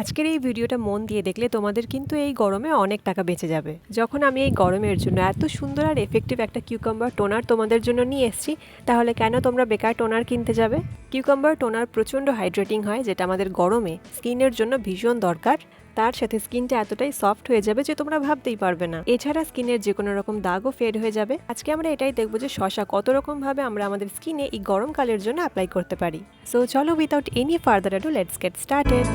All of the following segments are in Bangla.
আজকের এই ভিডিওটা মন দিয়ে দেখলে তোমাদের কিন্তু এই গরমে অনেক টাকা বেঁচে যাবে। যখন আমি এই গরমের জন্য এত সুন্দর আর এফেক্টিভ একটা কিউকাম্বার টোনার তোমাদের জন্য নিয়ে এসেছি, তাহলে কেন তোমরা বেকার টোনার কিনতে যাবে? কিউকাম্বার টোনার প্রচণ্ড হাইড্রেটিং হয়, যেটা আমাদের গরমে স্কিনের জন্য ভীষণ দরকার। তার সাথে স্কিনটা এতটাই সফট হয়ে যাবে যে তোমরা ভাবতেই পারবে না। এছাড়া স্কিনের যে কোনো রকম দাগও ফেড হয়ে যাবে। আজকে আমরা এটাই দেখব যে শশা কত রকম ভাবে আমরা আমাদের স্কিনে এই গরমকালের জন্য অ্যাপ্লাই করতে পারি। সো চলো without any further ado let's get started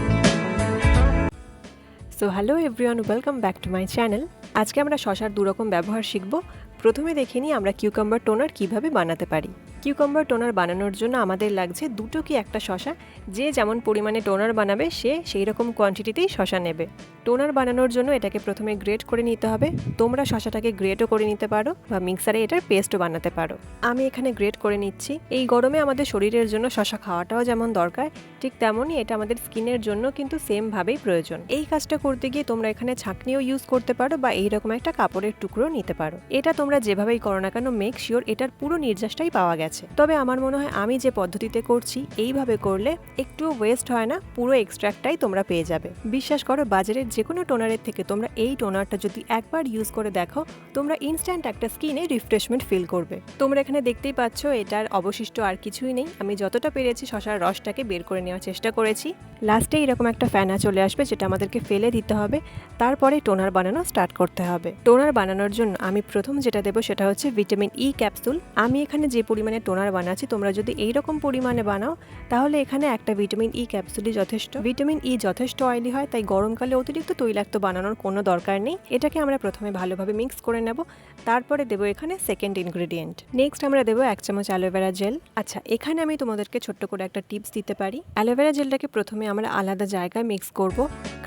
so hello everyone welcome back to my channel আজকে আমরা শশার দুরকম ব্যবহার শিখব। প্রথমে দেখে নিই আমরা কিউকাম্বার টোনার কীভাবে বানাতে পারি। কিউকাম্বার টোনার বানানোর জন্য আমাদের লাগছে দুটো কি একটা শশা। যে যেমন পরিমাণে টোনার বানাবে, সে সেই রকম কোয়ান্টিটিতেই শশা নেবে। টোনার বানানোর জন্য এটাকে প্রথমে গ্রেট করে নিতে হবে। তোমরা শশাটাকে গ্রেটও করে নিতে পারো বা মিক্সারে এটার পেস্টও বানাতে পারো। আমি এখানে গ্রেট করে নিচ্ছি। এই গরমে আমাদের শরীরের জন্য শশা খাওয়াটাও যেমন দরকার, ঠিক তেমনই এটা আমাদের স্কিনের জন্য কিন্তু সেমভাবেই প্রয়োজন। এই কাজটা করতে গিয়ে তোমরা এখানে ছাঁকনিও ইউজ করতে পারো বা এইরকম একটা কাপড়ের টুকরো নিতে পারো। এটা তোমরা যেভাবেই করো না কেন মেক শিওর এটার পুরো নির্যাসটাই পাওয়া গেছে। তবে আমার মনে হয় আমি যে পদ্ধতিতে করছি, এইভাবে করলে একটুও ওয়েস্ট হয় না, পুরো এক্সট্রাক্টটাই তোমরা পেয়ে যাবে। বিশ্বাস করো, বাজারের যে কোনো টোনারের থেকে তোমরা এই টোনারটা যদি একবার ইউজ করে দেখো, তোমরা ইনস্ট্যান্ট একটা স্কিনে রিফ্রেশমেন্ট ফিল করবে। তোমরা এখানে দেখতেই পাচ্ছ, এটার অবশিষ্ট আর কিছুই নেই। আমি যতটা পেরেছি শশার রসটাকে বের করে নেওয়ার চেষ্টা করেছি। লাস্টে এরকম একটা ফ্যানা চলে আসবে, যেটা আমাদেরকে ফেলে দিতে হবে। তারপরে টোনার বানানো স্টার্ট করতে হবে। টোনার বানানোর জন্য আমি প্রথম যেটা দেবো, সেটা হচ্ছে ভিটামিন ই ক্যাপসুল আমি এখানে যে পরিমাণে টোনার বানাচ্ছি, তোমরা যদি এই রকম পরিমাণে বানাও, তাহলে এখানে একটা ভিটামিন ই ক্যাপসুলই যথেষ্ট। ভিটামিন ই যথেষ্ট অয়েলি হয়, তাই গরমকালে অতিরিক্ত তৈলাক্ত বানানোর কোনো দরকার নেই। এটাকে আমরা প্রথমে ভালোভাবে মিক্স করে নেব, তারপরে দেবো এখানে সেকেন্ড ইনগ্রেডিয়েন্ট নেক্সট আমরা দেবো এক চামচ অ্যালোভেরা জেল আচ্ছা এখানে আমি তোমাদেরকে ছোট্ট করে একটা টিপস দিতে পারি। অ্যালোভেরা জেলটাকে প্রথমে আমরা আলাদা জায়গায় মিক্স করব,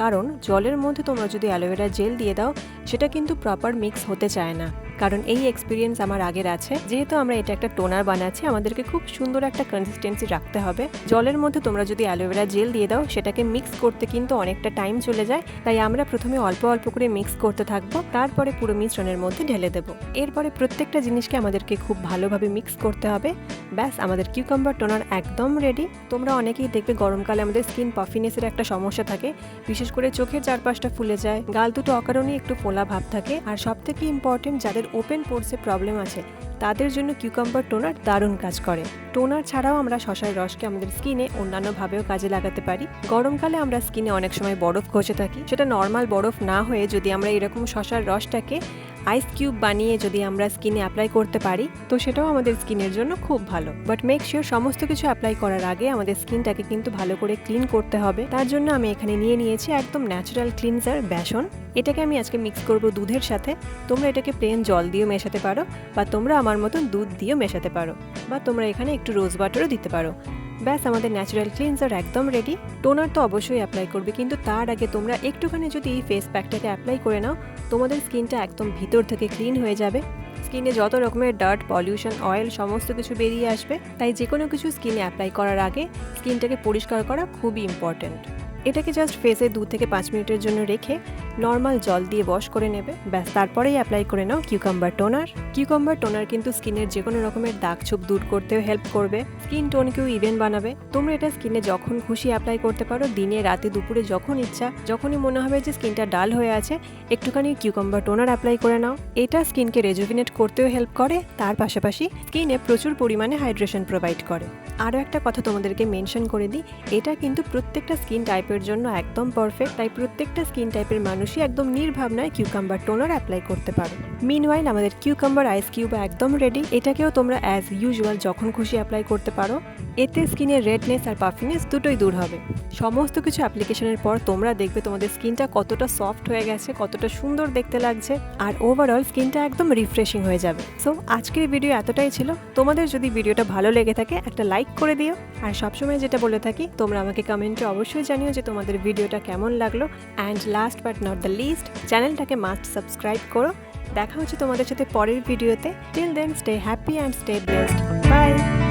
কারণ জলের মধ্যে তোমরা যদি অ্যালোভেরা জেল দিয়ে দাও, সেটা কিন্তু প্রপার মিক্স হতে চায় না। কারণ এই এক্সপিরিয়েন্স আমার আগের আছে। যেহেতু আমরা এটা একটা টোনার বানাচ্ছি, আমাদেরকে খুব সুন্দর একটা কনসিস্টেন্সি রাখতে হবে। জলের মধ্যে তোমরা যদি অ্যালোভেরা জেল দিয়ে দাও, সেটাকে মিক্স করতে কিন্তু অনেকটা টাইম চলে যায়। তাই আমরা প্রথমে অল্প অল্প করে মিক্স করতে থাকব, তারপরে পুরো মিশ্রণের মধ্যে ঢেলে দেবো। এরপরে প্রত্যেকটা জিনিসকে আমাদেরকে খুব ভালোভাবে মিক্স করতে হবে। ব্যাস, আমাদের কিউকাম্বার টোনার একদম রেডি তোমরা অনেকেই দেখবে গরমকালে আমাদের স্কিন পাফিনেসের একটা সমস্যা থাকে। বিশেষ করে চোখের চারপাশটা ফুলে যায়, গাল দুটো অকারণেই একটু ফোলা ভাব থাকে। আর সব থেকে ইম্পর্টেন্ট যাদের ওপেন পোর্সে প্রবলেম আছে, তাদের জন্য কিউকাম্বার টোনার দারুণ কাজ করে। টোনার ছাড়াও আমরা শশার রসকে আমাদের স্কিনে অন্যান্যভাবেও কাজে লাগাতে পারি। গরমকালে আমরা স্কিনে অনেক সময় বরফ ঘষে থাকি, সেটা নর্মাল বরফ না হয়ে যদি আমরা এরকম শশার রসটাকে আইস কিউব বানিয়ে যদি আমরা স্কিনে অ্যাপ্লাই করতে পারি, তো সেটাও আমাদের স্কিনের জন্য খুব ভালো। বাট মেক শিওর সমস্ত কিছু অ্যাপ্লাই করার আগে আমাদের স্কিনটাকে কিন্তু ভালো করে ক্লিন করতে হবে। তার জন্য আমি এখানে নিয়ে নিয়েছি একদম ন্যাচারাল ক্লিনজার বেসন। এটাকে আমি আজকে মিক্স করব দুধের সাথে। তোমরা এটাকে প্লেন জল দিয়েও মেশাতে পারো, বা তোমরা আমার মতন দুধ দিয়েও মেশাতে পারো, বা তোমরা এখানে একটু রোজ বাটারও দিতে পারো। ব্যাস, আমাদের ন্যাচারাল ক্লিনজার একদম রেডি টোনার তো অবশ্যই অ্যাপ্লাই করবে, কিন্তু তার আগে তোমরা একটুখানি যদি এই ফেস প্যাকটাকে অ্যাপ্লাই করে নাও, তোমাদের স্কিনটা একদম ভিতর থেকে ক্লিন হয়ে যাবে। স্কিনে যত রকমের ডার্ট পলিউশন অয়েল সমস্ত কিছু বেরিয়ে আসবে, তাই যে কোনো কিছু স্কিনে অ্যাপ্লাই করার আগে স্কিনটাকে পরিষ্কার করা খুবই ইম্পর্ট্যান্ট এটাকে জাস্ট ফেসে দু থেকে পাঁচ মিনিটের জন্য রেখে নর্মাল জল দিয়ে ওয়াশ করে নেবে। ব্যাস, তারপরেই অ্যাপ্লাই করে নাও কিউকাম্বার টোনার কিউকাম্বার টোনার কিন্তু স্কিনের যে কোনো রকমের দাগ ছোপ দূর করতেও হেল্প করবে। স্কিন টোনকেও ইভেন বানাবে। তোমরা এটা স্কিনে যখন খুশি অ্যাপ্লাই করতে পারো, দিনে, রাতে, দুপুরে যখন ইচ্ছা, যখনই মনে হবে যে স্কিনটা ডাল হয়ে আছে, একটুখানি কিউকাম্বার টোনার অ্যাপ্লাই করে নাও। এটা স্কিনকে রেজুভিনেট করতেও হেল্প করে, তার পাশাপাশি স্কিনে প্রচুর পরিমাণে হাইড্রেশন প্রোভাইড করে। আরও একটা কথা তোমাদেরকে মেনশন করে দিই, এটা কিন্তু প্রত্যেকটা স্কিন টাইপের জন্য একদম পারফেক্ট তাই প্রত্যেকটা স্কিন টাইপের মানুষই একদম নির্ভাবনায় কিউকাম্বার টোনার অ্যাপ্লাই করতে পারো। মিনওয়াইল আমাদের কিউকাম্বার আইস কিউব একদম রেডি এটাকেও তোমরা অ্যাজ ইউজুয়াল যখন খুশি অ্যাপ্লাই করতে পারো। এতে স্কিনের রেডনেস আর পাফিনেস দুটোই দূর হবে। সমস্ত কিছু অ্যাপ্লিকেশনের পর তোমরা দেখবে তোমাদের স্কিনটা কতটা সফট হয়ে গেছে, কতটা সুন্দর দেখতে লাগছে, আর ওভারঅল স্কিনটা একদম রিফ্রেশিং হয়ে যাবে। সো আজকের ভিডিও এতটাই ছিল। তোমাদের যদি ভিডিওটা ভালো লেগে থাকে, একটা লাইক করে দিও। আর সবসময় যেটা বলে থাকি, তোমরা আমাকে কমেন্টে অবশ্যই জানিও যে তোমাদের ভিডিওটা কেমন লাগল। And last but not the least চ্যানেলটাকে মাস্ট সাবস্ক্রাইব করো। দেখা হচ্ছে তোমাদের সাথে পরের ভিডিওতে till then stay happy and stay blessed bye